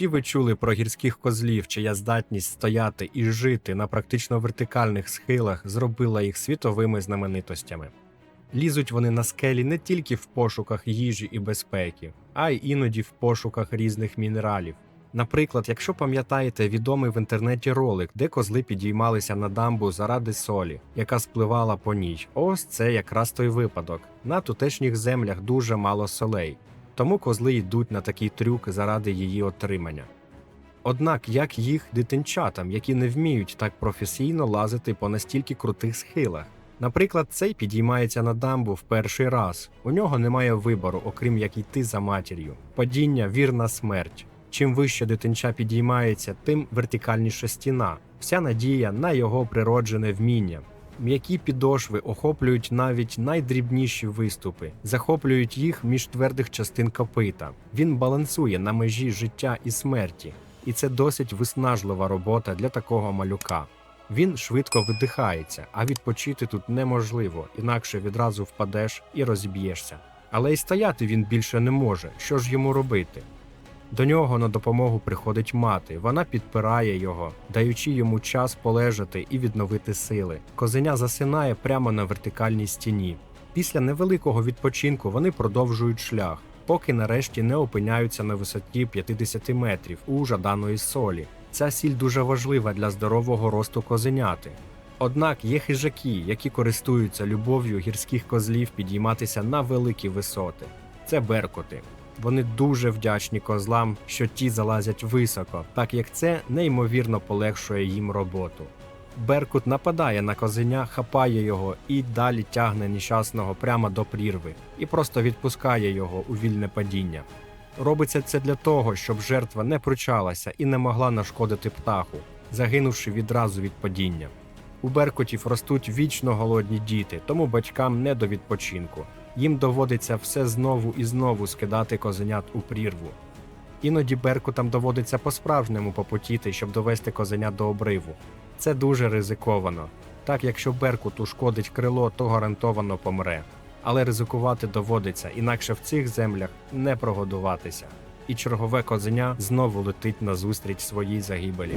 Усі ви чули про гірських козлів, чия здатність стояти і жити на практично вертикальних схилах зробила їх світовими знаменитостями. Лізуть вони на скелі не тільки в пошуках їжі і безпеки, а й іноді в пошуках різних мінералів. Наприклад, якщо пам'ятаєте відомий в інтернеті ролик, де козли підіймалися на дамбу заради солі, яка спливала по ній. Ось це якраз той випадок. На тутешніх землях дуже мало солей, тому козли йдуть на такий трюк заради її отримання. Однак як їх дитинчатам, які не вміють так професійно лазити по настільки крутих схилах? Наприклад, цей підіймається на дамбу в перший раз. У нього немає вибору, окрім як йти за матір'ю. Падіння вірна смерть. Чим вище дитинча підіймається, тим вертикальніша стіна. Вся надія на його природжене вміння. М'які підошви охоплюють навіть найдрібніші виступи, захоплюють їх між твердих частин копита. Він балансує на межі життя і смерті, і це досить виснажлива робота для такого малюка. Він швидко видихається, а відпочити тут неможливо, інакше відразу впадеш і розіб'єшся. Але й стояти він більше не може. Що ж йому робити? До нього на допомогу приходить мати. Вона підпирає його, даючи йому час полежати і відновити сили. Козеня засинає прямо на вертикальній стіні. Після невеликого відпочинку вони продовжують шлях, поки нарешті не опиняються на висоті 50 метрів у жаданої солі. Ця сіль дуже важлива для здорового росту козеняти. Однак є хижаки, які користуються любов'ю гірських козлів підійматися на великі висоти. Це беркути. Вони дуже вдячні козлам, що ті залазять високо, так як це неймовірно полегшує їм роботу. Беркут нападає на козеня, хапає його і далі тягне нещасного прямо до прірви і просто відпускає його у вільне падіння. Робиться це для того, щоб жертва не пручалася і не могла нашкодити птаху, загинувши відразу від падіння. У беркутів ростуть вічно голодні діти, тому батькам не до відпочинку. Їм доводиться все знову і знову скидати козенят у прірву. Іноді беркутам доводиться по-справжньому попотіти, щоб довести козеня до обриву. Це дуже ризиковано. Так, якщо беркут ушкодить крило, то гарантовано помре. Але ризикувати доводиться, інакше в цих землях не прогодуватися. І чергове козеня знову летить назустріч своїй загибелі.